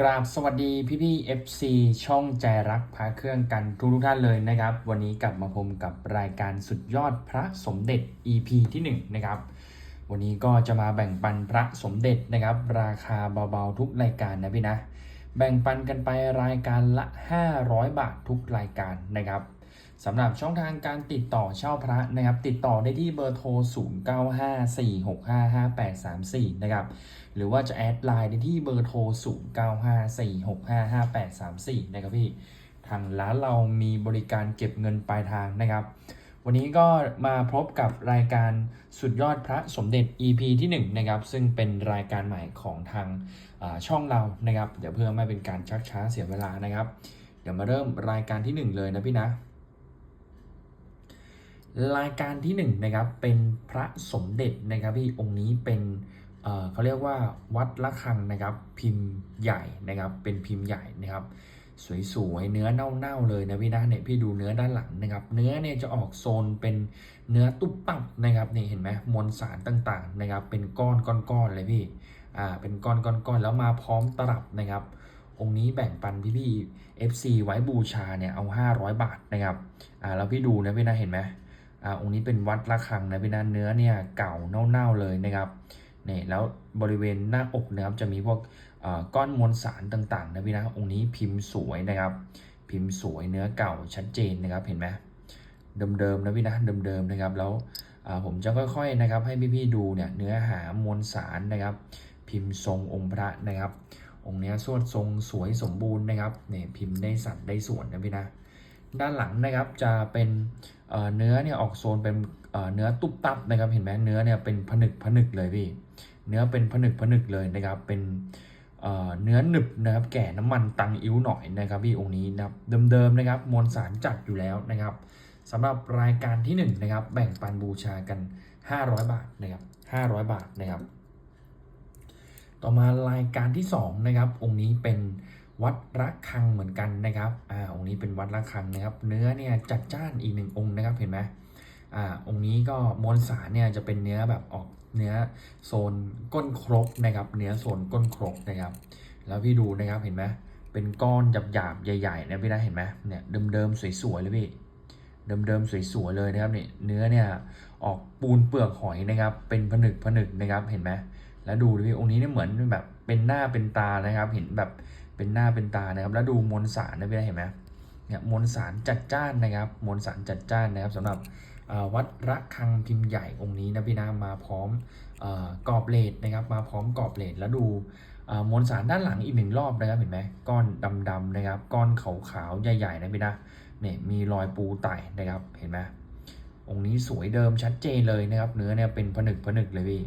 กราบสวัสดีพี่พี่ FC ช่องใจรักพระเครื่องกันทุกทุกท่านเลยนะครับ วันนี้กลับมาพบกับรายการสุดยอดพระสมเด็จ EP ที่ 1 นะครับ วันนี้ก็จะมาแบ่งปันพระสมเด็จนะครับ ราคาเบาๆทุกรายการนะพี่นะ แบ่งปันกันไปรายการละ 500 บาททุกรายการนะครับ สำหรับช่องทางการติดต่อเช่าพระนะครับ ติดต่อได้ที่เบอร์โทร 0954655834 นะครับ หรือว่าจะแอดไลน์ได้ที่เบอร์โทร 0954655834 นะครับพี่ ทางร้านเรามีบริการเก็บเงินปลายทางนะครับ วันนี้ก็มาพบกับรายการสุดยอดพระสมเด็จ EP ที่1นะครับ ซึ่งเป็นรายการใหม่ของทางช่องเรานะครับ เดี๋ยวเพื่อไม่เป็นการชักช้าเสียเวลานะครับ เดี๋ยวมาเริ่มรายการที่ 1 เลยนะพี่นะ รายการที่1นะครับเป็นพระสมเด็จนะครับพี่องค์นี้เป็นเเขาเรียกว่าวัดละคังนะครับพิมพ์ใหญ่นะครับเป็นพิมพ์ใหญ่นะครับสวยๆเนื้อเน่าๆเลยนะพี่นะเนี่ยพี่ดูเนื้อด้านหลังนะครับ เนื้อเนี่ยจะออกโซนเป็นเนื้อตุ๊บตับนะครับนี่เห็นไหมมวลสารต่างๆนะครับ เป็นก้อนก้อนๆเลยพี่อ่าเป็นก้อนก้อนๆแล้วมาพร้อมตลับนะครับ องค์นี้แบ่งปันพี่ๆ FC ไว้บูชาเนี่ยเอา 500 บาทนะครับอ่าแล้วพี่ดูนะพี่นะเห็นไหม อ่าองค์นี้เป็นวัดระฆังนะพี่นะเนื้อเนี่ยเก่าเน่าๆเลยนะครับนี่แล้วบริเวณหน้าอกนะครับจะมีพวกก้อนมวลสารต่างๆนะพี่นะองค์นี้พิมพ์สวยนะครับ พิมพ์สวยเนื้อเก่าชัดเจนนะครับเห็นไหมเดิมๆนะพี่นะเดิมๆนะครับแล้วผมจะค่อยๆนะครับให้พี่ๆดูเนี่ยเนื้อหามวลสารนะครับ พิมพ์ทรงองค์พระนะครับ องค์นี้สวดทรงสวยสมบูรณ์นะครับเนี่ยพิมพ์ได้สัดได้ส่วนนะพี่นะ ด้านหลังนะครับจะเป็นเนื้อเนี่ยออกโซนเป็นเนื้อตุบตับนะครับ เห็นไหมเนื้อเนี่ยเป็นผนึกผนึกเลยพี่ เนื้อเป็นผนึกผนึกเลยนะครับ เป็นเนื้อหนึบนะครับ แก่น้ำมันตังอิ้วหน่อยนะครับพี่องค์นี้นะครับเดิมๆนะครับมวลสารจัดอยู่แล้วนะครับสำหรับรายการที่1นะครับ แบ่งปันบูชากัน 500 บาทนะครับ500 บาทนะครับ ต่อมารายการที่2นะครับองค์นี้เป็น วัดระฆังเหมือนกันนะครับอ่าองค์นี้เป็นวัดระฆังนะครับ เนื้อเนี่ยจัดจ้านอีกหนึ่งองค์นะครับเห็นไหมอ่าองค์นี้ก็มวลสารเนี่ยจะเป็นเนื้อแบบออกเนื้อโซนก้นครกนะครับ เนื้อโซนก้นครกนะครับ แล้วพี่ดูนะครับเห็นไหมเป็นก้อนหยาบๆใหญ่ๆนะพี่นะเห็นไหมเนี่ยเดิมๆสวยๆเลยพี่เดิมๆสวยๆเลยนะครับเนี่ยเนื้อเนี่ยออกปูนเปลือกหอยนะครับ เป็นผนึกผนึกนะครับเห็นไหมแล้วดูดิองค์นี้เนี่ยเหมือนแบบเป็นหน้าเป็นตานะครับ เห็นแบบ เป็นหน้าเป็นตานะครับ แล้วดูมวลสารนะพี่เห็นไหมเนี่ยมวลสารจัดจ้านนะครับมวลสารจัดจ้านนะครับสำหรับวัดระฆังพิมพ์ใหญ่องค์นี้นะพี่นะมาพร้อมอกรอบเลดนะครับ มาพร้อมกรอบเลดแล้วดูมวลสารด้านหลังอีกหนึ่งรอบนะครับเห็นไหมก้อนดำๆนะครับ ก้อนขาวๆใหญ่ๆนะพี่นะเนี่ยมีรอยปูไต่นะครับเห็นไหมองค์นี้สวยเดิมชัดเจนเลยนะครับ เนื้อเนี่ยเป็นผนึกผนึกเลยพี่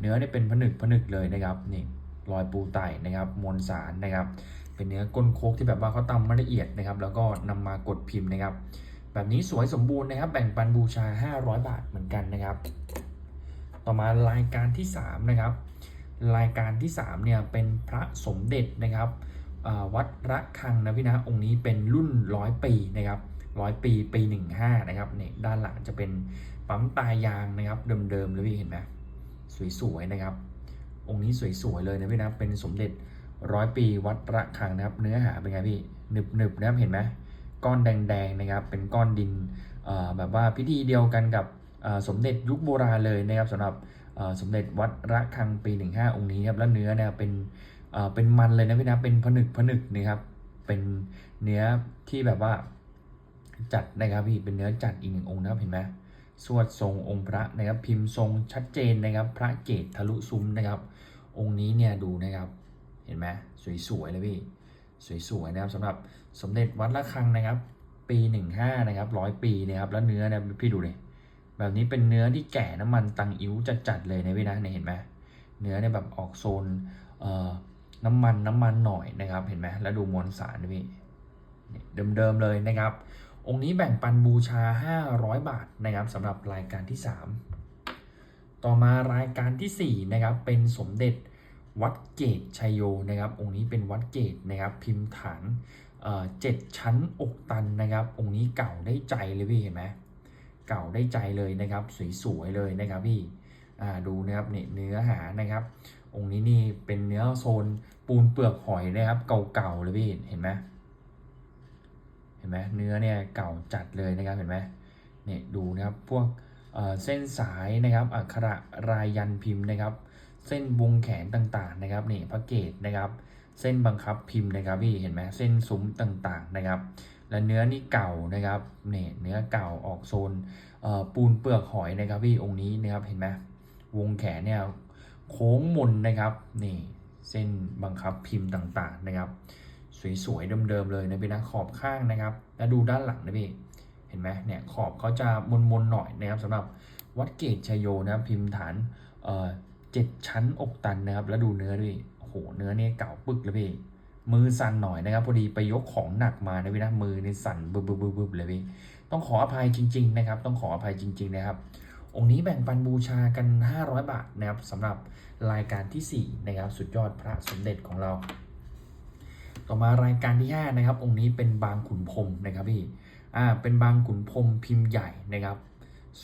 เนื้อเนี่ยเป็นผนึกผนึกเลยนะครับนี่ รอยปูไต่นะครับมวลสารนะครับ เป็นเนื้อก้นโคกที่แบบว่าเขาตำมาละเอียดนะครับ แล้วก็นำมากดพิมพ์นะครับ แบบนี้สวยสมบูรณ์นะครับ แบ่งปันบูชา 500 บาทเหมือนกันนะครับ ต่อมารายการที่ 3 นะครับ รายการที่ 3 เนี่ยเป็นพระสมเด็จนะครับวัดระฆังนะพี่นะองค์นี้เป็นรุ่นร้อยปีนะครับร้อยปีปี15นะครับเนี่ยด้านหลังจะเป็นปั๊มตายางนะครับเดิมๆเลยพี่เห็นไหมสวยๆนะครับ องค์นี้สวยๆเลยนะพี่นะเป็นสมเด็จร้อยปีวัดระฆังนะครับ เนื้อหาเป็นไงพี่หนึบๆนะครับเห็นไหมก้อนแดงๆนะครับ เป็นก้อนดินอ่อแบบว่าพิธีเดียวกันกับสมเด็จยุคโบราณเลยนะครับสำหรับสมเด็จวัดระฆังปี 15 องค์นี้ครับแล้วเนื้อเนี่ยเป็นเอ่อเป็นมันเลยนะพี่นะเป็นผนึกผนึกนะครับเป็นเนื้อที่แบบว่าจัดนะครับพี่เป็นเนื้อจัดอีกหนึ่งองค์นะครับเห็นไหมสวดทรงองค์พระนะครับพิมพ์ทรงชัดเจนนะครับ พระเกศทะลุซุ้มนะครับ องค์นี้เนี่ยดูนะครับ เห็นไหมสวยๆเลยพี่ สวยๆนะครับสำหรับสมเด็จวัดระฆังนะครับ ปี15นะครับร้อยปีนะครับแล้วเนื้อเนี่ยพี่ดูเลยแบบนี้เป็นเนื้อที่แก่น้ำมันตังอิ้วจัดๆเลยนะพี่นะเนี่ยเห็นไหมเนื้อเนี่ยแบบออกโซนเอ่อน้ำมันน้ำมันหน่อยนะครับ เห็นไหมแล้วดูมวลสารนะพี่เดิมๆเลยนะครับ องค์นี้แบ่งปันบูชา 500 บาทนะครับสำหรับรายการที่ 3 ต่อมารายการทีสี่4 นะครับ เป็นสมเด็จ วัดเกตชัยโยนะครับ องค์นี้เป็นวัดเกตนะครับ พิมพ์ฐานเจ็ดชั้นอกตันนะครับ องค์นี้เก่าได้ใจเลยพี่เห็นไหมเก่าได้ใจเลยนะครับ สวยๆเลยนะครับพี่ดูนะครับเนี่ยเนื้อหานะครับ องค์นี้นี่เป็นเนื้อโซนปูนเปลือกหอยนะครับ เก่าๆเลยพี่เห็นไหมเห็นไหมเนื้อเนี่ยเก่าจัดเลยนะครับเห็นไหมเนี่ยดูนะครับพวกเอ่อเส้นสายนะครับอักขระรายยันพิมพ์นะครับ เส้นวงแขนต่างๆนะครับนี่พระเกตนะครับ เส้นบังคับพิมพ์นะครับพี่เห็นไหมเส้นซุ้มต่างๆนะครับ และเนื้อนี่เก่านะครับเนี่ยเนื้อเก่าออกโซนปูนเปลือกหอยนะครับพี่องค์นี้นะครับเห็นไหมวงแขนเนี่ยโค้งมนนะครับนี่เส้นบังคับพิมพ์ต่างๆนะครับ สวยๆเดิมๆเลยนะพี่นะขอบข้างนะครับ แล้วดูด้านหลังนะพี่เห็นไหมเนี่ยขอบเขาจะมนๆหน่อยนะครับสำหรับวัดเกตชยโยนะพิมพ์ฐานเอ่อ เจ็ดชั้นอกตันนะครับแล้วดูเนื้อด้วยโอ้โหเนื้อเนี่ยเก่าปึกเลยพี่มือสั่นหน่อยนะครับพอดีไปยกของหนักมานะพี่นะมือเนี่สั่นบึบบึบบึบเลยพี่ต้องขออภัยจริง ๆ นะครับ ต้องขออภัยจริง ๆ นะครับ องค์นี้แบ่งปันบูชากัน 500 บาทนะครับสำหรับรายการทีสี่4นะครับสุดยอดพระสมเด็จของเรา ต่อมารายการที่5นะครับ องค์นี้เป็นบางขุนพรมนะครับพี่อ่าเป็นบางขุนพรมพิมพ์ใหญ่นะครับ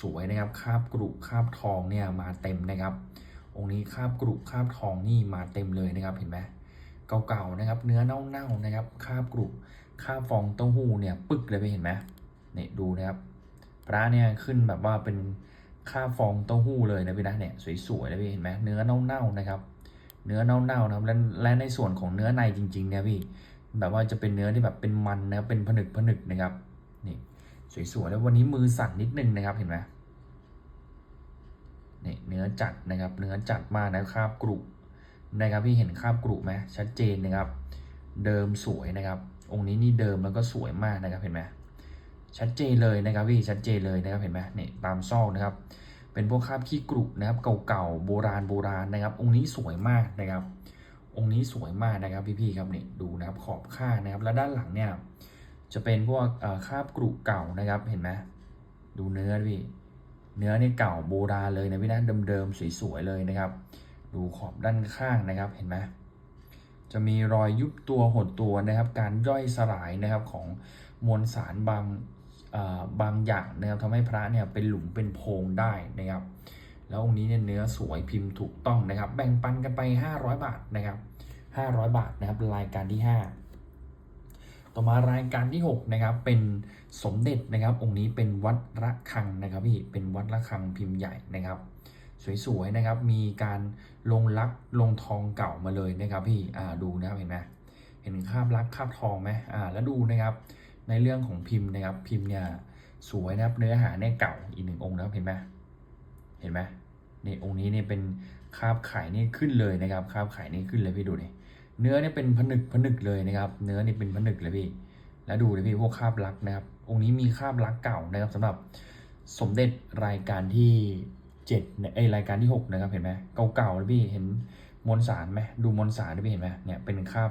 สวยนะครับคาบกรุคาบทองเนี่ยมาเต็มนะครับ องค์นี้คาบกรุคาบทองนี่มาเต็มเลยนะครับเห็นไหมเก่าๆนะครับ เนื้อเน่าๆนะครับคาบกรุบคาบฟองเต้าหู้เนี่ยปึกเลยไปเห็นไหมเนี่ยดูนะครับ พระเนี่ยขึ้นแบบว่าเป็นคาบฟองเต้าหู้เลยนะพี่นะเนี่ยสวยๆเลยพี่เห็นไหมเนื้อเน่าๆนะครับเนื้อเน่าๆนะครับและและในส่วนของเนื้อในจริงๆเนี่ยพี่แบบว่าจะเป็นเนื้อที่แบบเป็นมันนะเป็นผนึกผนึกนะครับนี่สวยๆแล้ววันนี้มือสั่นนิดนึงนะครับเห็นไหม นี่เนื้อจัดนะครับเนื้อจัดมากนะคราบกรุนะครับพี่เห็นคราบกรุไหมชัดเจนนะครับ เดิมสวยนะครับ องค์นี้นี่เดิมแล้วก็สวยมากนะครับเห็นไหมชัดเจนเลยนะครับพี่ชัดเจนเลยนะครับเห็นไหมเนี่ยตามซอกนะครับ เป็นพวกคราบขี้กรุนะครับ เก่าๆโบราณโบราณนะครับ องค์นี้สวยมากนะครับ องค์นี้สวยมากนะครับพี่ๆครับนี่ดูนะครับขอบข้างนะครับ แล้วด้านหลังเนี่ยจะเป็นพวกคราบกรุเก่านะครับเห็นไหมดูเนื้อพี่ เนื้อนี่เก่าโบราณเลยนะพี่นะเดิมๆสวยๆเลยนะครับ ดูขอบด้านข้างนะครับเห็นไหมจะมีรอยยุบตัวหดตัวนะครับ การย่อยสลายนะครับของมวลสารบางบางอย่างนะครับทำให้พระเนี่ยเป็นหลุมเป็นโพรงได้นะครับ แล้วองค์นี้เนี่ยเนื้อสวยพิมพ์ถูกต้องนะครับ แบ่งปันกันไป 500 บาทนะครับ500 บาทนะครับรายการที่ 5 ต่อมารายการที่6นะครับเป็นสมเด็จนะครับ องค์นี้เป็นวัดระฆังนะครับพี่เป็นวัดระฆังพิมพ์ใหญ่นะครับ สวยๆนะครับ มีการลงลักลงทองเก่ามาเลยนะครับพี่อ่าดูนะครับเห็นไหมเห็นคราบลักคราบทองไหมอ่าแล้วดูนะครับ ในเรื่องของพิมพ์นะครับ พิมพ์เนี่ยสวยนะครับเนื้อหาเนี่ยเก่าอีกหนึ่งองค์นะครับเห็นไหมเห็นไหมในองค์นี้เนี่ยเป็นคราบไข่นี่ขึ้นเลยนะครับคราบไข่นี่ขึ้นเลยพี่ดูนี่ เนื้อเนี่ยเป็นผนึกผนึกเลยนะครับ เนื้อนี่เป็นผนึกเลยพี่ แล้วดูเลยพี่พวกคาบลักนะครับ องค์นี้มีคาบลักเก่านะครับสำหรับสมเด็จรายการที่เจ็ดเนี่ยไอรายการที่หกนะครับเห็นไหมเก่าๆเลยพี่เห็นมวลสารไหมดูมวลสารได้พี่เห็นไหมเนี่ยเป็นคาบ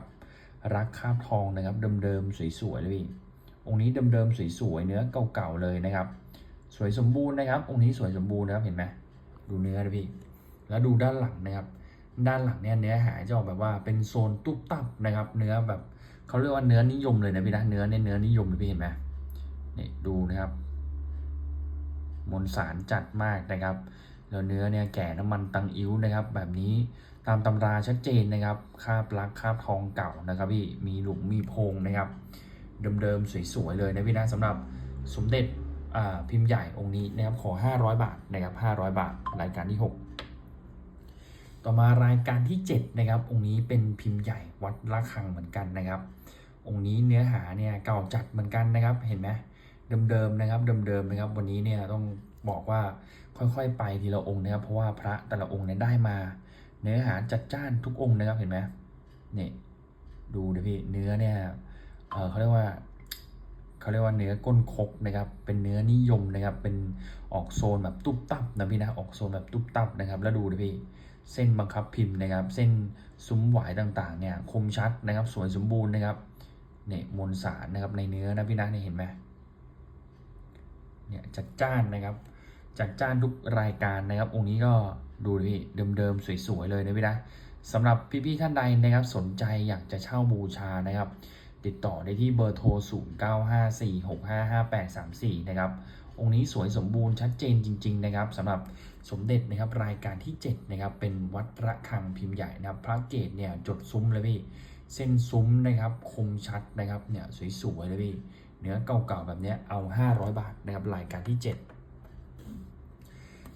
รักคาบทองนะครับ เดิมๆสวยๆเลยพี่องค์นี้เดิมๆสวยๆเนื้อเก่าๆเลยนะครับ สวยสมบูรณ์นะครับ องค์นี้สวยสมบูรณ์นะครับเห็นไหมดูเนื้อเลยพี่ แล้วดูด้านหลังนะครับ ด้านหลังเนี่ยเนื้อหาจะออกแบบว่าเป็นโซนตุ๊บตับนะครับ เนื้อแบบเขาเรียกว่าเนื้อนิยมเลยนะพี่นะเนื้อเนี่ยเนื้อนิยมเลยพี่เห็นไหมนี่ดูนะครับ มวลสารจัดมากนะครับแล้วเนื้อเนี่ยแก่น้ำมันตังอิ้วนะครับ แบบนี้ตามตำราชัดเจนนะครับคาบลักคาบทองเก่านะครับพี่มีหลุมมีโพรงนะครับ เดิมๆสวยๆเลยนะพี่นะสำหรับสมเด็จพิมพ์ใหญ่องค์นี้นะครับขอ 500 บาทนะครับ500 บาท รายการที่ 6 ต่อมารายการที่ 7 นะครับ องค์นี้เป็นพิมพ์ใหญ่วัดระฆังเหมือนกันนะครับ องค์นี้เนื้อหาเนี่ยเก่าจัดเหมือนกันนะครับ เห็นไหมเดิมๆนะครับเดิมๆนะครับ วันนี้เนี่ยต้องบอกว่าค่อยๆ ไปทีละองค์นะครับ เพราะว่าพระแต่ละองค์เนี่ยได้มา เนื้อหาจัดจ้านทุกองค์นะครับเห็นไหมนี่ดูเดิพี่เนื้อเนี่ยเเขาเรียกว่าเขาเรียกว่าเนื้อก้นคกนะครับ เป็นเนื้อนิยมนะครับ เป็นออกโซนแบบตุ๊บตับนะพี่นะ ออกโซนแบบตุ๊บตับนะครับ แล้วดูดิพี่ เส้นบังคับพิมพ์นะครับ เส้นซุ้มหวายต่างๆเนี่ยคมชัดนะครับ สวยสมบูรณ์นะครับเนี่ยมวลสารนะครับในเนื้อนะพี่นะเนี่ยเห็นไหมเนี่ยจัดจ้านนะครับ จัดจ้านทุกรายการนะครับ องค์นี้ก็ดูดิพี่เดิมๆสวยๆเลยนะพี่นะสำหรับพี่ๆท่านใดนะครับสนใจอยากจะเช่าบูชานะครับ ติดต่อได้ที่เบอร์โทร 0954655834 นะครับ องค์นี้สวยสมบูรณ์ชัดเจนจริง ๆ นะครับสำหรับสมเด็จนะครับรายการที่7นะครับเป็นวัดพระฆังพิมพ์ใหญ่นะครับ พระเกศเนี่ยจดซุ้มเลยพี่เส้นซุ้มนะครับคมชัดนะครับเนี่ยสวยๆเลยพี่เนื้อเก่าๆแบบเนี้ยเอา 500 บาทนะครับรายการที่ 7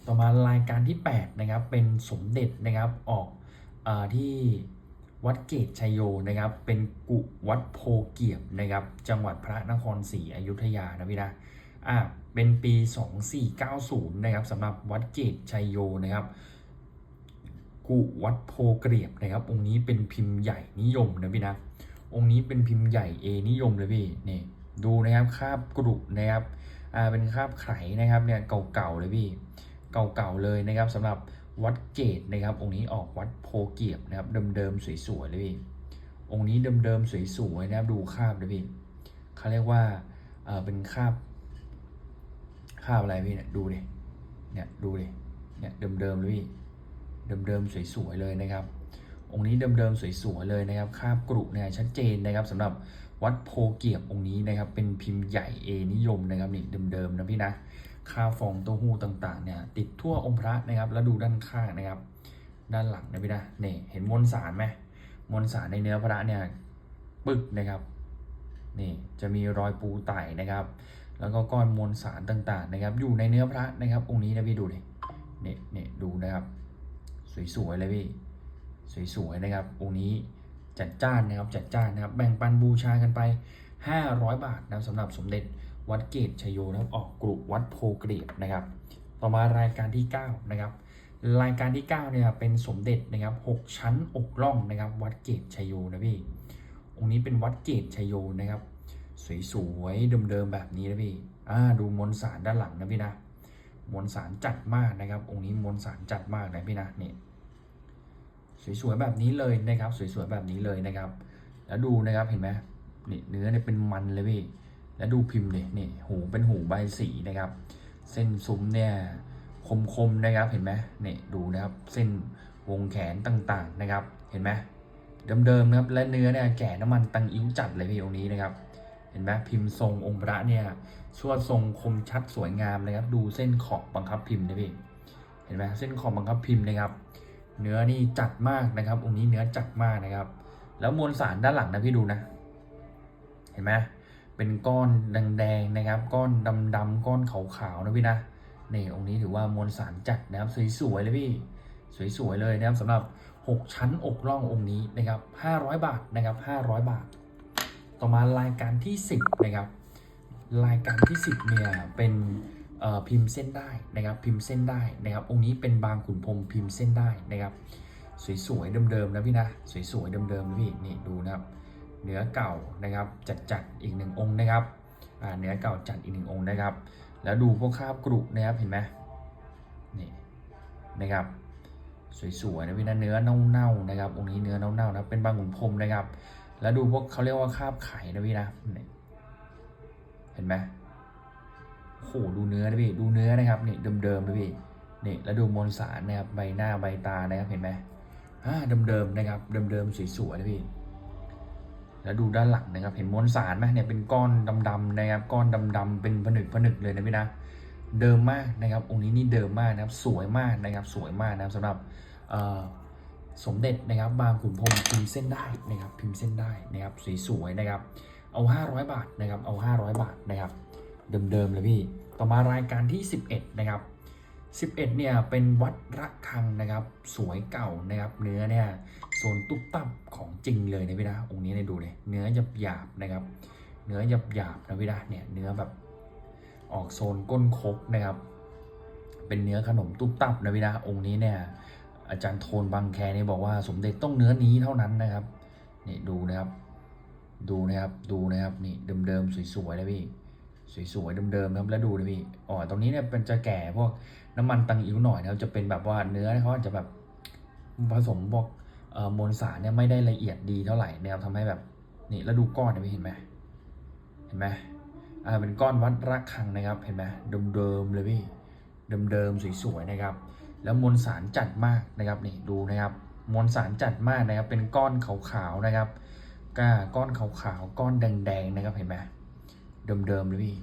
ต่อมารายการที่8นะครับเป็นสมเด็จนะครับออกอที่วัดเกตชัยโยนะครับ เป็นกุวัดโพเกียบนะครับ จังหวัดพระนครศรีอยุธยานะพี่นะ อ่าเป็นปี 2490 นะครับสำหรับวัดเกตชัยโยนะครับกุวัดโพเกรียบนะครับ องค์นี้เป็นพิมพ์ใหญ่นิยมนะพี่นะองค์นี้เป็นพิมพ์ใหญ่เอนิยมเลยพี่นี่ดูนะครับคาบกรุนะครับอ่าเป็นคาบไข่นะครับเนี่ยเก่าๆเลยพี่เก่าๆเลยนะครับสำหรับวัดเกตนะครับ องค์นี้ออกวัดโพเกียบนะครับ เดิมๆสวยๆเลยพี่องค์นี้เดิมๆสวยๆนะครับดูคาบเลยพี่เขาเรียกว่าเออเป็นคาบ คาบอะไรพี่เนี่ยดูดิเนี่ยดูดิเนี่ยเดิมๆเลยพี่เดิมๆสวยๆเลยนะครับ องค์นี้เดิมๆสวยๆเลยนะครับคาบกรุเนี่ยชัดเจนนะครับสำหรับวัดโพเกียบองค์นี้นะครับ เป็นพิมพ์ใหญ่เอนิยมนะครับนี่เดิมๆนะพี่นะค่าฟองเต้าหู้ต่างๆเนี่ยติดทั่วองค์พระนะครับ แล้วดูด้านข้างนะครับ ด้านหลังนะพี่นะนี่เห็นมวลสารไหมมวลสารในเนื้อพระเนี่ยปึกนะครับนี่จะมีรอยปูไต่นะครับ แล้วก็ก้อนมวลสารต่างๆนะครับ อยู่ในเนื้อพระนะครับ องค์นี้นะพี่ดูดินี่ยเนี่ยดูนะครับ สวยๆเลยพี่สวยๆนะครับองค์นี้จัดจ้านนะครับจัดจ้านนะครับ แบ่งปันบูชากันไป 500 บาทนะสำหรับสมเด็จวัดเกตชยโยนะครับออกกรุวัดโพเกรียบนะครับ ต่อมารายการที่ 9 นะครับ รายการที่9เนี่ยเป็นสมเด็จนะครับ 6 ชั้นอกล่องนะครับ วัดเกตชยโยนะพี่องค์นี้เป็นวัดเกตชยโยนะครับ สวยๆเดิมๆแบบนี้นะพี่อ่าดูมวลสารด้านหลังนะพี่นะมวลสารจัดมากนะครับ องค์นี้มวลสารจัดมากนะพี่นะนี่สวยๆแบบนี้เลยนะครับ สวยๆแบบนี้เลยนะครับ แล้วดูนะครับเห็นไหมนี่เนื้อเนี่ยเป็นมันเลยพี่แล้วดูพิมพ์เลยนี่หูเป็นหูใบสีนะครับ เส้นซุ้มเนี่ยคมๆนะครับเห็นไหมนี่ดูนะครับ เส้นวงแขนต่างๆนะครับ เห็นไหมเดิมๆนะครับและเนื้อเนี่ยแก่น้ำมันตังอิ้วจัดเลยพี่องค์นี้นะครับ เห็นไหมพิมพ์ทรงองค์พระเนี่ยสวดทรงคมชัดสวยงามนะครับ ดูเส้นขอบบังคับพิมพ์นะพี่เห็นไหมเส้นขอบบังคับพิมพ์นะครับ เนื้อนี่จัดมากนะครับ องค์นี้เนื้อจัดมากนะครับ แล้วมวลสารด้านหลังนะพี่ดูนะ เห็นไหมเป็นก้อนแดงๆนะครับ ก้อนดำๆก้อนขาวๆนะพี่นะนี่องค์นี้ถือว่ามวลสารจัดนะครับสวยๆเลยพี่สวยๆเลยนะครับสำหรับ 6 ชั้นอกล่ององค์นี้นะครับ500 บาทนะครับ500 บาท ต่อมารายการที่ 10 นะครับ รายการที่ 10 เนี่ย เป็นพิมพ์เส้นได้นะครับ พิมพ์เส้นได้นะครับ องค์นี้เป็นบางขุนพรมพิมพ์เส้นได้นะครับ สวยๆเดิมๆนะพี่นะ สวยๆเดิมๆนะพี่ นี่ดูนะครับเนื้อเก่านะครับจัดๆอีกหนึ่งองค์นะครับเนื้อเก่าจัดอีกหนึ่งองค์นะครับ แล้วดูพวกคราบกรุนะครับเห็นไหมนี่นะครับสวยๆนะพี่นะเนื้อเน่าๆนะครับองค์นี้เนื้อเน่าๆนะเป็นบางขุนพรมนะครับ แล้วดูพวกเขาเรียกว่าคาบไข่นะพี่นะ เห็นไหมโอ้โหดูเนื้อนะพี่ ดูเนื้อนะครับนี่เดิมๆนะพี่นี่แล้วดูมวลสารนะครับใบหน้าใบตานะครับเห็นไหมอ่าเดิมๆนะครับเดิมๆสวยๆนะพี่ แล้วดูด้านหลังนะครับ เห็นมวลสารไหมเนี่ยเป็นก้อนดำๆนะครับ ก้อนดำๆเป็นผนึกผนึกเลยนะพี่นะเดิมมากนะครับองค์นี้นี่เดิมมากนะครับ สวยมากนะครับ สวยมากนะครับสำหรับ สมเด็จนะครับบางขุนพรมพิมพ์เส้นได้นะครับพิมพ์เส้นได้นะครับสวยๆนะครับเอา 500 บาทนะครับเอา 500 บาทนะครับเดิมๆเลยพี่ต่อมารายการที่ 11นะครับ11เนี่ยเป็นวัดระฆังนะครับสวยเก่านะครับเนื้อเนี่ยโซนตุ๊บตับของจริงเลยนะพี่นะองค์นี้เนี่ยดูเลยเนื้อหยาบหยาบๆนะครับเนื้อหยาบหยาบๆนะพี่นะเนี่ยเนื้อแบบออกโซนก้นคกนะครับเป็นเนื้อขนมตุ๊บตับนะพี่นะองค์นี้เนี่ย อาจารย์โทนบางแคเนี่ยบอกว่าสมเด็จต้องเนื้อนี้เท่านั้นนะครับนี่ดูนะครับ ดูนะครับดูนะครับนี่เดิมๆสวยๆเลยพี่สวยๆเดิมๆนะครับแล้วดูนะพี่อ๋อตรงนี้เนี่ยเป็นจะแก่พวกน้ำมันตังอิ๋วหน่อยนะครับจะเป็นแบบว่าเนื้อเขาอาจจะแบบผสมพวกเอ่อมวลสารเนี่ยไม่ได้ละเอียดดีเท่าไหร่นะครับทำให้แบบนี่แล้วดูก้อนเนี่ยพี่เห็นไหมเห็นไหมอ่าเป็นก้อนวัดระฆังนะครับเห็นไหมเดิมๆเลยพี่เดิมๆสวยๆนะครับ แล้วมวลสารจัดมากนะครับนี่ดูนะครับมวลสารจัดมากนะครับเป็นก้อนขาวๆนะครับก้าก้อนขาวๆก้อนแดงๆนะครับเห็นไหมเดิมๆเลยพี่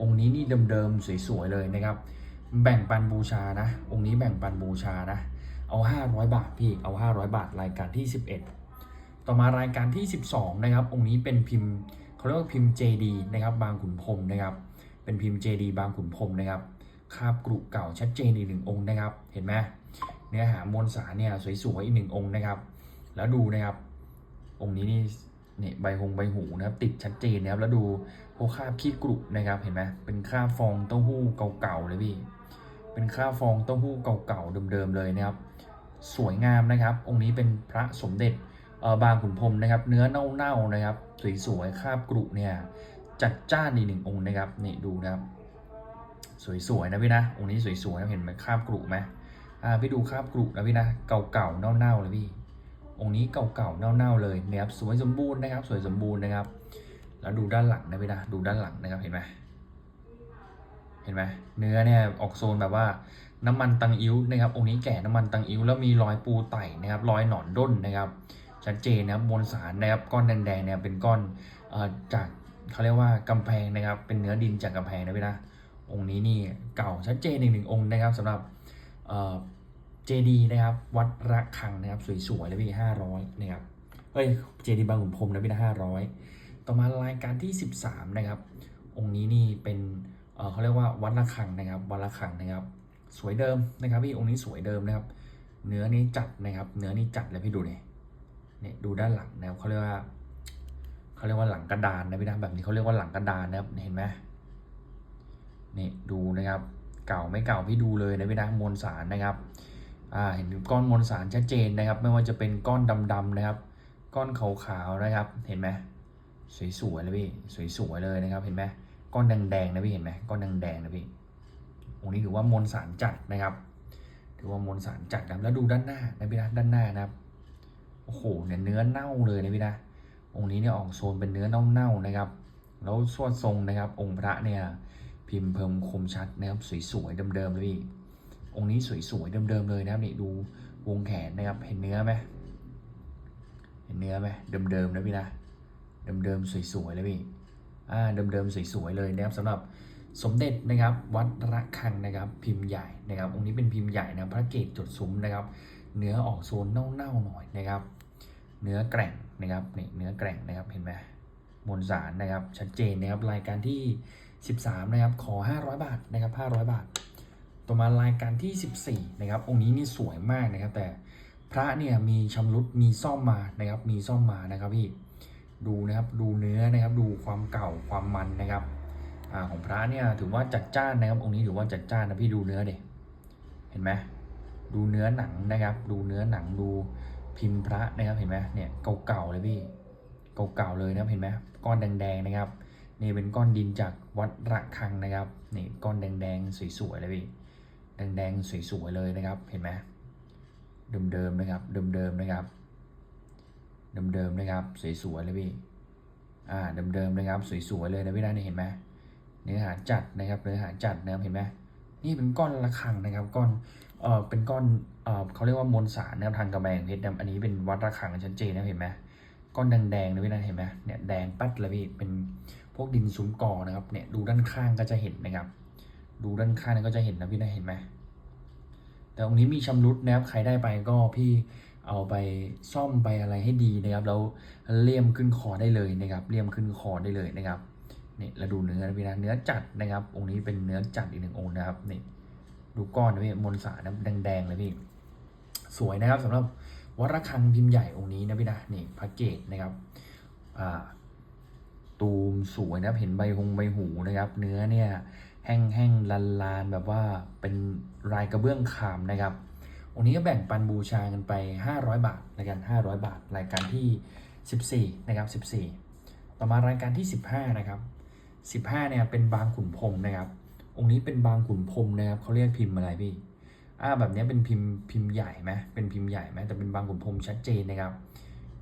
องค์นี้นี่เดิมๆสวยๆเลยนะครับ แบ่งปันบูชานะ องค์นี้แบ่งปันบูชานะ เอา 500 บาทพี่เอา 500 บาทรายการที่ 11 ต่อมารายการที่ 12 นะครับ องค์นี้เป็นพิมพ์เขาเรียกว่าพิมพ์ JD นะครับ บางขุนพรมนะครับ เป็นพิมพ์ JD บางขุนพรมนะครับ คาบกรุเก่าชัดเจนอีกหนึ่งองค์นะครับ เห็นไหมเนื้อหามวลสารเนี่ยสวยๆอีกหนึ่งองค์นะครับ แล้วดูนะครับ องค์นี้นี่เนี่ยใบหงใบหูนะครับติดชัดเจนนะครับแล้วดูพวกคาบขี้กรุนะครับเห็นไหมเป็นคาบฟองเต้าหู้เก่าๆเลยพี่เป็นคาบฟองเต้าหู้เก่าๆเดิมๆเลยนะครับ สวยงามนะครับ องค์นี้เป็นพระสมเด็จเออบางขุนพรมนะครับ เนื้อเน่าๆนะครับ สวยๆคาบกรุเนี่ยจัดจ้านอีกหนึ่งองค์นะครับนี่ดูนะครับ สวยๆนะพี่นะองค์นี้สวยๆเห็นไหมคราบกรุไหมอ่าพี่ดูคราบกรุนะพี่นะเก่าๆเน่าๆเลยพี่ องค์นี้เก่าๆเน่าๆเลยนะครับสวยสมบูรณ์นะครับ สวยสมบูรณ์นะครับ แล้วดูด้านหลังนะพี่นะดูด้านหลังนะครับเห็นไหมเห็นไหมเนื้อเนี่ยออกโซนแบบว่าน้ำมันตังอิ้วนะครับองค์นี้แก่น้ำมันตังอิ้วแล้วมีรอยปูไต่นะครับรอยหนอนด้นนะครับชัดเจนนะครับมวลสารนะครับก้อนแดงๆเนี่ยเป็นก้อนจากเขาเรียกว่ากำแพงนะครับเป็นเนื้อดินจากกำแพงนะพี่นะ องค์นี้นี่เก่าชัดเจนอีกหนึ่งองค์นะครับสำหรับเจดีนะครับวัดระฆังนะครับสวยๆเลยพี่ห้าร้อยนะครับเฮ้ยเจดีบางขุนพรมนะพี่นะห้าร้อยต่อมารายการที่ 13นะครับองค์นี้นี่เป็นเเขาเรียกว่าวัดระฆังนะครับวัดระฆังนะครับ สวยเดิมนะครับพี่องค์นี้สวยเดิมนะครับเนื้อนี้จัดนะครับ เนื้อนี้จัดเลยพี่ดูเนี่ยเนี่ยดูด้านหลังนะครับเขาเรียกว่าเขาเรียกว่าหลังกระดานนะพี่นะแบบนี้เขาเรียกว่าหลังกระดานนะครับเห็นไหม นี่ดูนะครับ เก่าไม่เก่าพี่ดูเลยนะพี่นะมวลสารนะครับอ่าเห็นก้อนมวลสารชัดเจนนะครับ ไม่ว่าจะเป็นก้อนดำๆนะครับ ก้อนขาวๆนะครับ เห็นไหมสวยๆเลยพี่สวยๆเลยนะครับ เห็นไหมก้อนแดงๆนะพี่เห็นไหมก้อนแดงๆนะพี่องค์นี้ถือว่ามวลสารจัดนะครับถือว่ามวลสารจัดนะแล้วดูด้านหน้านะพี่นะด้านหน้านะครับโอ้โหเนี่ยเนื้อเน่าเลยนะพี่นะองค์นี้เนี่ยออกโซนเป็นเนื้อเน่าๆนะครับ แล้วสวดทรงนะครับ องค์พระเนี่ย พิมพ์เพิ่มคมชัดนะครับสวยๆเดิมๆเลยพี่องค์นี้สวยๆเดิมๆเลยนะครับนี่ดูวงแขนนะครับเห็นเนื้อไหมเห็นเนื้อไหมเดิมๆนะพี่นะเดิมๆสวยๆเลยพี่อ่าเดิมๆสวยๆเลยนะครับสำหรับสมเด็จนะครับวัดระฆังนะครับพิมพ์ใหญ่นะครับองค์นี้เป็นพิมพ์ใหญ่นะพระเกศจดซุ้มนะครับ เนื้อออกโซนเน่าๆหน่อยนะครับ เนื้อแกร่งนะครับนี่เนื้อแกร่งนะครับเห็นไหมมวลสารนะครับชัดเจนนะครับรายการที่ 13 นะครับ ขอ 500 บาทนะครับ 500 บาท ต่อมารายการที่ 14 นะครับ องค์นี้นี่สวยมากนะครับ แต่พระเนี่ยมีชำรุดมีซ่อมมานะครับ มีซ่อมมานะครับพี่ ดูนะครับ ดูเนื้อนะครับ ดูความเก่าความมันนะครับอของพระเนี่ยถือว่าจัดจ้านนะครับ องค์นี้ถือว่าจัดจ้านนะพี่ดูเนื้อเด็เห็นไหมดูเนื้อหนังนะครับ ดูเนื้อหนังดูพิมพ์พระนะครับ เห็นไหมเนี่ยเก่าๆเลยพี่ เก่าๆเลยนะครับ เห็นไหมก้อนแดงๆนะครับ นี่เป็นก้อนดินจากวัดระฆังนะครับนี่ก้อนแดงๆสวยๆเลยพี่แดงๆสวยๆเลยนะครับเห็นไหมเดิมๆนะครับเดิมๆนะครับเดิมๆนะครับสวยๆเลยพี่อ่าเดิมๆนะครับสวยๆเลยนะพี่ได้เห็นไหมเนื้อหาจัดนะครับเนื้อหาจัดนะครับเห็นไหมนี่เป็นก้อนระฆังนะครับก้อนเอ่อเป็นก้อนเอ่อเขาเรียกว่ามวลสารนะครับทางกระแบงเพชรนะครับอันนี้เป็นวัดระฆังชัดเจนนะเห็นไหมก้อนแดงๆนะพี่นะเห็นไหมเนี่ยแดงปัดเลยพี่เป็น พวกดินซุ้มกอนะครับเนี่ยดูด้านข้างก็จะเห็นนะครับ ดูด้านข้างก็จะเห็นนะพี่นะเห็นไหมแต่องค์นี้มีชำรุดนะครับใครได้ไปก็พี่เอาไปซ่อมไปอะไรให้ดีนะครับแล้วเลี่ยมขึ้นคอได้เลยนะครับ เลี่ยมขึ้นคอได้เลยนะครับนี่แล้วดูเนื้อนะพี่นะเนื้อจัดนะครับ องค์นี้เป็นเนื้อจัดอีกหนึ่งองค์นะครับนี่ดูก้อนนะพี่มวลสารนะแดงๆเลยพี่สวยนะครับสำหรับวัดระฆังพิมพ์ใหญ่องค์นี้นะพี่นะนี่พระเกตนะครับอ่า ตูมสวยนะครับ เห็นใบหงใบหูนะครับ เนื้อเนี่ยแห้งแห้งลานลานๆแบบว่าเป็นลายกระเบื้องขามนะครับ องค์นี้ก็แบ่งปันบูชากันไป 500 บาทในกัน500 บาท รายการที่ 14 นะครับ 14 ต่อมารายการที่ 15 นะครับ 15 เนี่ยเป็นบางขุนพรมนะครับ องค์นี้เป็นบางขุนพรมนะครับเขาเรียกพิมพ์อะไรพี่อ่าแบบนี้เป็นพิมพ์พิมพ์ใหญ่ไหมเป็นพิมพ์ใหญ่ไหมแต่เป็นบางขุนพรมชัดเจนนะครับ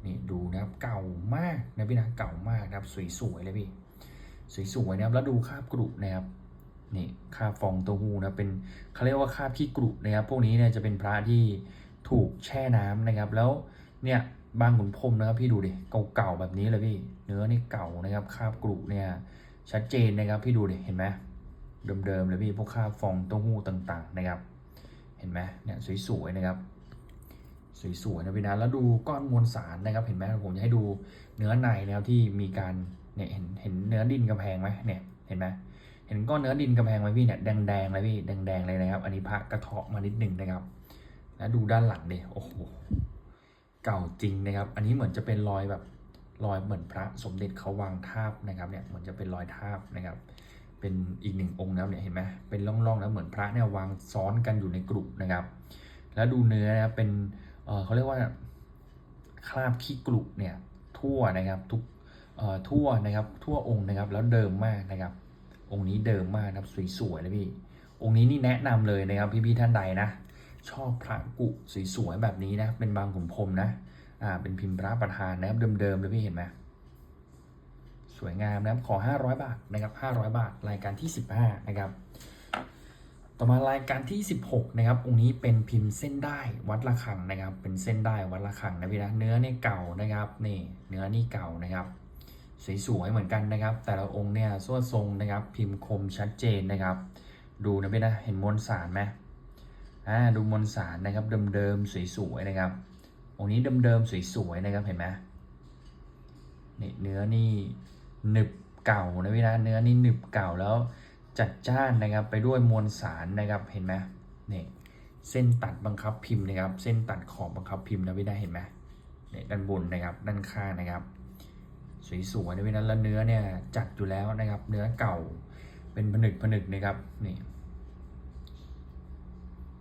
นี่ดูนะครับเก่ามากนะพี่นะเก่ามากนะครับสวยๆเลยพี่สวยๆนะครับแล้วดูคาบกรุนะครับนี่คาบฟองเต้าหู้นะเป็นเขาเรียกว่าคาบขี้กรุนะครับ พวกนี้เนี่ยจะเป็นพระที่ถูกแช่น้ำนะครับ แล้วเนี่ยบางขุนพรมนะครับพี่ดูดิเก่าๆแบบนี้เลยพี่ เนื้อนี่เก่านะครับคาบกรุเนี่ยชัดเจนนะครับพี่ดูดิเห็นไหมเดิมๆเลยพี่พวกค่าฟองเต้าหู้ต่างๆนะครับ เห็นไหมเนี่ยสวยๆนะครับ สวยๆนะพี่นะแล้วดูก้อนมวลสารนะครับ เห็นไหมผมจะให้ดูเนื้อในนะครับที่มีการเนี่ยเห็นเห็นเนื้อดินกระแพงไหมเนี่ยเห็นไหมเห็นก้อนเนื้อดินกระแพงไหมพี่เนี่ยแดงๆเลยพี่แดงๆเลยนะครับ อันนี้พระกระเทาะมานิดหนึ่งนะครับ แล้วดูด้านหลังดิโอ้โหเก่าจริงนะครับ อันนี้เหมือนจะเป็นรอยแบบรอยเหมือนพระสมเด็จเขาวางทาบนะครับเนี่ยเหมือนจะเป็นรอยทาบนะครับ เป็นอีกหนึ่งองค์แล้วเนี่ยเห็นไหมเป็นร่องๆแล้วเหมือนพระเนี่ยวางซ้อนกันอยู่ในกรุนะครับ แล้วดูเนื้อนะครับเป็น เขาเรียกว่าคราบขี้กรุเนี่ยทั่วนะครับทุกทั่วนะครับทั่วองค์นะครับแล้วเดิมมากนะครับ องค์นี้เดิมมากนะครับสวยๆเลยพี่องค์นี้นี่แนะนำเลยนะครับพี่ๆท่านใดนะชอบพระกุสวยๆแบบนี้นะเป็นบางขุนพรมนะอ่าเป็นพิมพ์พระประธานนะครับเดิมๆเลยพี่เห็นไหมสวยงามนะครับขอ 500 บาทนะครับ500 บาทรายการที่ 15 นะครับ ต่อมารายการที่ 16 นะครับ องค์นี้เป็นพิมพ์เส้นได้วัดระฆังนะครับ เป็นเส้นได้วัดระฆังนะพี่นะ เนื้อเนี่ยเก่านะครับ นี่ เนื้อนี่เก่านะครับ สวยๆ เหมือนกันนะครับ แต่ละองค์เนี่ยสวดทรงนะครับ พิมพ์คมชัดเจนนะครับ ดูนะพี่นะ เห็นมวลสารไหมอ่า ดูมวลสารนะครับ เดิมๆ สวยๆ นะครับ องค์นี้เดิมๆ สวยๆ นะครับ เห็นไหมนี่เนื้อนี่หนึบเก่านะพี่นะ เนื้อนี่หนึบเก่าแล้ว จัดจ้านนะครับไปด้วยมวลสารนะครับเห็นไหมนี่เส้นตัดบังคับพิมพ์นะครับ เส้นตัดขอบบังคับพิมพ์นะพี่นะเห็นไหมนี่ด้านบนนะครับ ด้านข้างนะครับสวยๆนะพี่นะแล้วเนื้อเนี่ยจัดอยู่แล้วนะครับ เนื้อเก่าเป็นผนึกผนึกนะครับนี่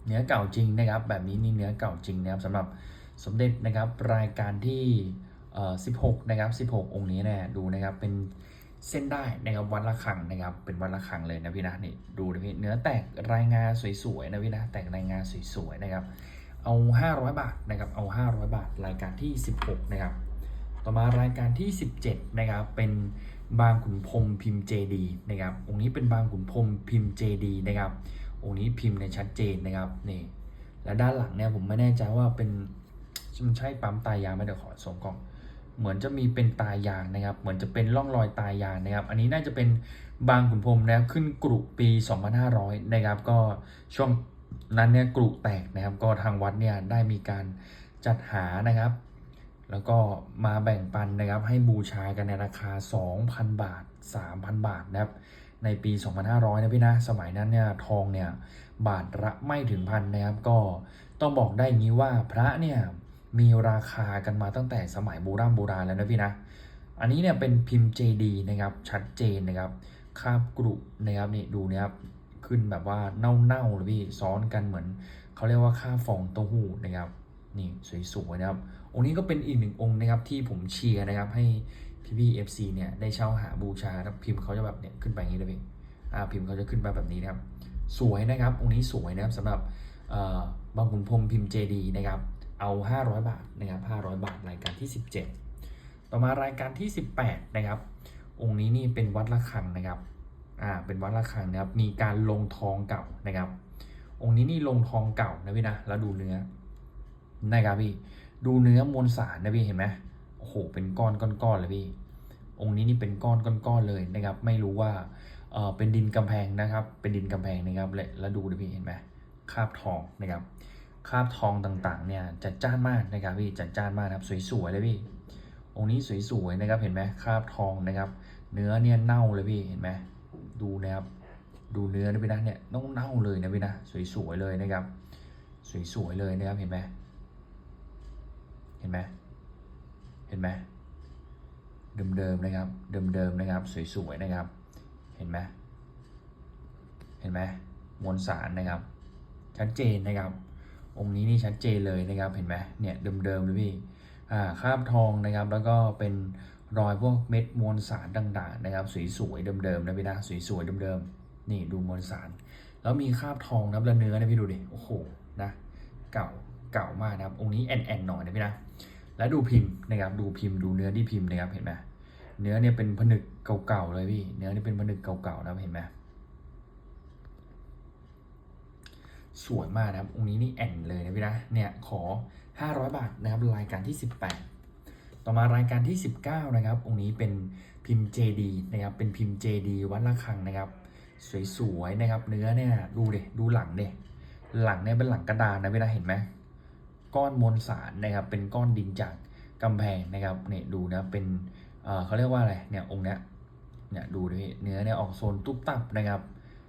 เนื้อเก่าจริงนะครับ แบบนี้นี่เนื้อเก่าจริงนะครับสำหรับสมเด็จนะครับรายการที่เอ่อ16 นะครับ 16 องค์นี้เนี่ยดูนะครับเป็น เส้นได้นะครับวัดระฆังนะครับเป็นวัดระฆังเลยนะพี่นะนี่ดูนะพี่เนื้อแตกรายงานสวยๆนะพี่นะแตกรายงานสวยๆนะครับเอา 500 บาทนะครับเอา 500 บาท รายการที่ 16นะครับต่อมารายการที่ 17นะครับเป็นบางขุนพรมพิมพ์เจดีนะครับองค์นี้เป็นบางขุนพรมพิมพ์เจดีนะครับองค์นี้พิมพ์ในชัดเจนนะครับนี่และด้านหลังเนี่ยผมไม่แน่ใจว่าเป็นมันใช่ปั๊มตายางไหมเดี๋ยวขอส่งกล้อง เหมือนจะมีเป็นตายางนะครับ เหมือนจะเป็นร่องรอยตายางนะครับ อันนี้น่าจะเป็นบางขุนพรมนะครับขึ้นกรุปี 2500 นะครับ ก็ช่วงนั้นเนี่ยกรุแตกนะครับ ก็ทางวัดเนี่ยได้มีการจัดหานะครับ แล้วก็มาแบ่งปันนะครับให้บูชากันในราคา 2,000 บาท 3,000 บาทนะครับ ในปี 2500 นะพี่นะ สมัยนั้นเนี่ยทองเนี่ยบาทละไม่ถึงพันนะครับ ก็ต้องบอกได้งี้ว่าพระเนี่ย มีราคากันมาตั้งแต่สมัยโบราณโบราณแล้วนะพี่นะ อันนี้เนี่ยเป็นพิมพ์เจดีนะครับชัดเจนนะครับคาบกรุนะครับนี่ดูนะครับขึ้นแบบว่าเน่าๆเลยพี่ซ้อนกันเหมือนเขาเรียกว่าค่าฟองเต้าหู้นะครับนี่สวยๆนะครับ องค์นี้ก็เป็นอีกหนึ่งองค์นะครับที่ผมเชียร์นะครับให้พี่พี่เอฟซีเนี่ยได้เช่าหาบูชาแล้วพิมพ์เขาจะแบบเนี่ยขึ้นไปอย่างนี้เลยพี่อ่าพิมพ์เขาจะขึ้นมาแบบนี้นะครับ สวยนะครับองค์นี้สวยนะครับสำหรับบางขุนพรมพิมพ์เจดีนะครับ เอา 500 บาทนะครับ500 บาทรายการที่ 17 ต่อมารายการที่ 18 นะครับ องค์นี้นี่เป็นวัดระฆังนะครับอ่าเป็นวัดระฆังนะครับมีการลงทองเก่านะครับ องค์นี้นี่ลงทองเก่านะพี่นะแล้วดูเนื้อนะครับพี่ดูเนื้อมวลสารนะพี่เห็นไหมโอ้โหเป็นก้อนก้อนๆเลยพี่องค์นี้นี่เป็นก้อนก้อนๆเลยนะครับ ไม่รู้ว่าเอ่อเป็นดินกำแพงนะครับ เป็นดินกำแพงนะครับและแล้วดูดิพี่เห็นไหมคาบทองนะครับ คราบทองต่างๆเนี่ยจัดจ้านมากนะครับพี่จัดจ้านมากครับสวยๆเลยพี่ องค์นี้สวยๆนะครับเห็นไหมคราบทองนะครับ เนื้อเนี่ยเน่าเลยพี่เห็นไหมดูนะครับดูเนื้อนะพี่นะเนี่ยต้องเน่าเลยนะพี่นะสวยๆเลยนะครับ สวยๆเลยนะครับเห็นไหมเห็นไหมเห็นไหมเดิมๆนะครับเดิมๆนะครับ สวยๆนะครับ เห็นไหมเห็นไหมมวลสารนะครับ ชัดเจนนะครับ องค์นี้นี่ชัดเจนเลยนะครับเห็นไหมเนี่ยเดิมๆเลยพี่อ่าคราบทองนะครับแล้วก็เป็นรอยพวกเม็ดมวลสารต่างๆนะครับสวยๆเดิมๆนะพี่นะสวยๆเดิมๆนี่ดูมวลสาร แล้วมีคราบทองนับล้วเนื้อนะพี่ดูดิโอ้โหนะเก่าเก่ามากนะครับองค์นี้แอนๆหน่อยนะพี่นะแล้วดูพิมพ์นะครับดูพิมพ์ดูเนื้อที่พิมพ์นะครับเห็นไหมเนื้อเนี่ยเป็นผนึกเก่าๆเลยพี่เนื้อนี่เป็นผนึกเก่าๆนะครับเห็นไหม สวยมากนะครับ องค์นี้นี่แอนเลยนะพี่นะเนี่ยขอ 500 บาทนะครับรายการที่ 18 ต่อมารายการที่ 19 นะครับ องค์นี้เป็นพิมพ์เจดีนะครับเป็นพิมพ์เจดีวัดระฆังนะครับ สวยๆนะครับเนื้อเนี่ยดูเดดูหลังเดหลังเนี่ยเป็นหลังกระดานนะเวลาเห็นไหมก้อนมวลสารนะครับเป็นก้อนดินจากกำแพงนะครับเนี่ยดูนะเป็นเอ่อเขาเรียกว่าอะไรเนี่ยองค์เนี้ยเนี่ยดูดิเนื้อเนี่ยออกโซนตุ๊บตับนะครับ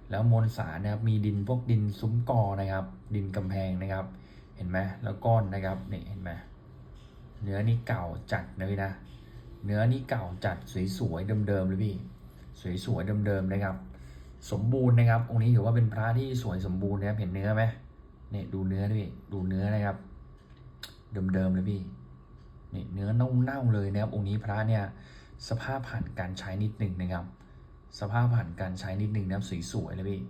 แล้วมวลสารนะครับมีดินพวกดินซุ้มกอนะครับ ดินกำแพงนะครับ เห็นไหมแล้วก้อนนะครับนี่เห็นไหมเนื้อนี่เก่าจัดนะพี่นะ เนื้อนี่เก่าจัดสวยๆเดิมๆเลยพี่สวยๆเดิมๆนะครับ สมบูรณ์นะครับองค์นี้ถือว่าเป็นพระที่สวยสมบูรณ์นะครับเห็นเนื้อไหมเนี่ยดูเนื้อด้วยดูเนื้อนะครับ เดิมๆเลยพี่นี่เนื้อเน่าๆเลยนะครับองค์นี้พระเนี่ยสภาพผ่านการใช้นิดหนึ่งนะครับ สภาพผ่านการใช้นิดหนึ่งนะครับสวยๆเลยพี่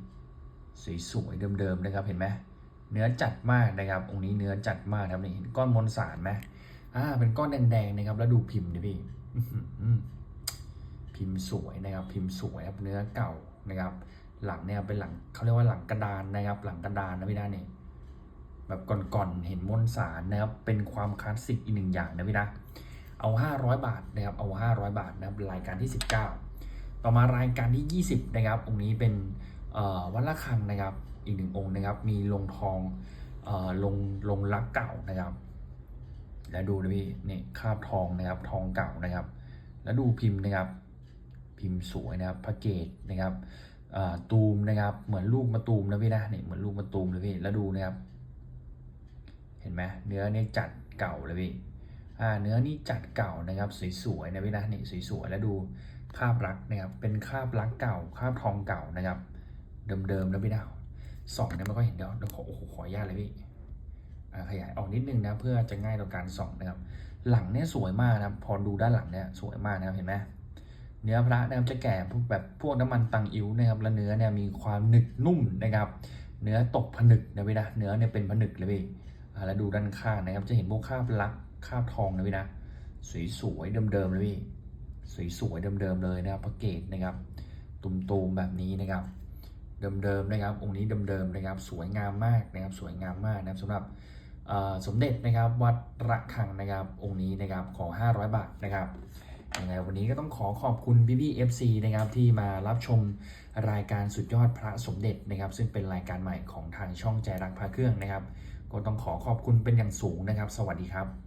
สวยๆเดิมๆนะครับเห็นไหมเนื้อจัดมากนะครับองค์นี้เนื้อจัดมากครับนี่เห็นก้อนมวลสารไหมอ่าเป็นก้อนแดงๆนะครับแล้วดูพิมพ์ดิพี่พิมพ์สวยนะครับพิมพ์สวยครับเนื้อเก่านะครับ หลังเนี่ยเป็นหลังเขาเรียกว่าหลังกระดานนะครับ หลังกระดานนะพี่นะนี่แบบก่อนๆเห็นมวลสารนะครับ เป็นความคลาสสิกอีกหนึ่งอย่างนะพี่นะเอา 500 บาทนะครับเอา 500 บาทนะครับรายการที่ 19 ต่อมารายการที่ 20 นะครับ องค์นี้เป็นวัดละคังนะครับ อีกหนึ่งองค์นะครับ มีลงทองอลงลงรักเก่านะครับ แล้วดูนะพี่นี่คาบทองนะครับ ทองเก่านะครับ แล้วดูพิมพ์นะครับ พิมพ์สวยนะครับพระเกตนะครับตูมนะครับ เหมือนลูกมะตูมนะพี่นะนี่เหมือนลูกมะตูมเลยพี่แล้วดูนะครับ เห็นไหมเนื้อเนี่ยจัดเก่าเลยพี่เนื้อนี่จัดเก่านะครับ สวยๆนะพี่นะนี่สวยๆแล้วดู คาบรักนะครับ เป็นคาบรักเก่าคาบทองเก่านะครับ เดิมๆนะพี่นะสองเนี่ยไม่ค่อยเห็นเดี๋ยวเดี๋ยวขอโอ้โหขออนุญาตเลยพี่ขยายออกนิดนึงนะเพื่อจะง่ายต่อการส่องนะครับ หลังเนี่ยสวยมากนะครับพอดูด้านหลังเนี่ยสวยมากนะครับเห็นไหมเนื้อพระนะครับจะแก่พวกแบบพวกน้ำมันตังอิ๋วนะครับแล้วเนื้อเนี่ยมีความหนึบนุ่มนะครับ เนื้อตกผนึกนะพี่นะเนื้อเนี่ยเป็นผนึกเลยพี่แล้วดูด้านข้างนะครับจะเห็นพวกคาบลักคาบทองนะพี่นะสวยๆเดิมๆเลยพี่ สวยๆเดิมๆเลยนะครับพระเกตนะครับตุมๆแบบนี้นะครับเดิมๆนะครับองค์นี้เดิมๆนะครับสวยงามมากนะครับสวยงามมากนะครับสำหรับสมเด็จนะครับวัดระฆังนะครับองค์นี้นะครับขอ 500 บาทนะครับยังไงวันนี้ก็ต้องขอขอบคุณพี่พี่ๆ FC นะครับที่มารับชมรายการสุดยอดพระสมเด็จนะครับ ซึ่งเป็นรายการใหม่ของทางช่องใจรักพระเครื่องนะครับ ก็ต้องขอขอบคุณเป็นอย่างสูงนะครับ สวัสดีครับ